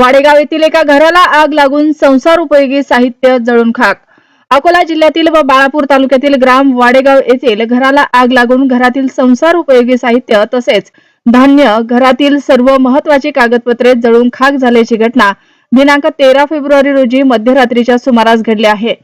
वाडेगाव येथील एका घराला आग लागून संसार उपयोगी साहित्य जळून खाक. अकोला जिल्ह्यातील व बाळापूर तालुक्यातील ग्राम वाडेगाव येथील घराला आग लागून घरातील संसार उपयोगी साहित्य तसेच धान्य घरातील सर्व महत्वाची कागदपत्रे जळून खाक झाल्याची घटना दिनांक तेरा फेब्रुवारी रोजी मध्यरात्रीच्या सुमारास घडली आहे.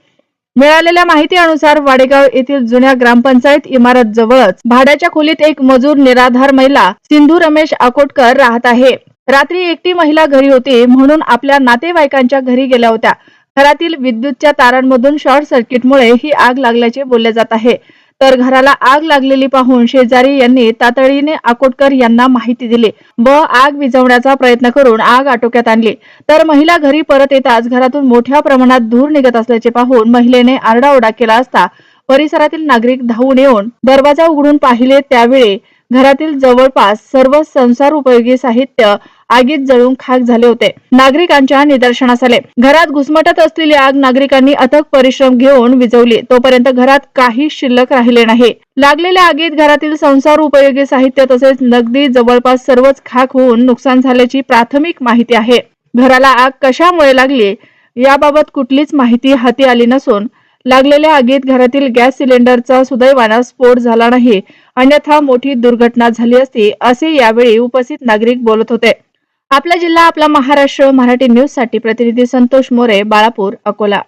मिळालेल्या माहितीनुसार वाडेगाव येथील जुन्या ग्रामपंचायत इमारत जवळच भाड्याच्या खोलीत एक मजूर निराधार महिला सिंधू रमेश अकोटकर राहत आहे. रात्री एकटी महिला घरी होती म्हणून आपल्या नातेवाईकांच्या घरी गेल्या होत्या. घरातील विद्युतच्या तारांमधून शॉर्ट सर्किटमुळे ही आग लागल्याचे बोलले जात आहे. तर घराला आग लागलेली पाहून शेजारी यांनी तातडीने आकोटकर यांना माहिती दिली. व आग विझवण्याचा प्रयत्न करून आग आटोक्यात आणली. तर महिला घरी परत येताच घरातून मोठ्या प्रमाणात धूर निघत असल्याचे पाहून महिलेने आरडाओरडा केला असता परिसरातील नागरिक धावून येऊन दरवाजा उघडून पाहिले त्यावेळी घरातील जवळपास सर्व संसार उपयोगी साहित्य आगीत जळून खाक झाले होते. नागरिकांच्या निदर्शनास आले. घरात घुसमटत असलेली आग नागरिकांनी अथक परिश्रम घेऊन विझवली. तोपर्यंत घरात काही शिल्लक राहिले नाही. लागलेल्या आगीत घरातील संसार उपयोगी साहित्य तसेच नगदी जवळपास सर्वच खाक होऊन नुकसान झाल्याची प्राथमिक माहिती आहे. घराला आग कशामुळे लागली? याबाबत कुठलीच माहिती हाती आली नसून लागलेल्या आगीत घरातील गॅस सिलेंडरचा सुदैवानं स्फोट झाला नाही अन्यथा मोठी दुर्घटना झाली असती असे यावेळी उपस्थित नागरिक बोलत होते. आपला जिल्हा आपला महाराष्ट्र मराठी न्यूजसाठी प्रतिनिधी संतोष मोरे बाळापूर अकोला.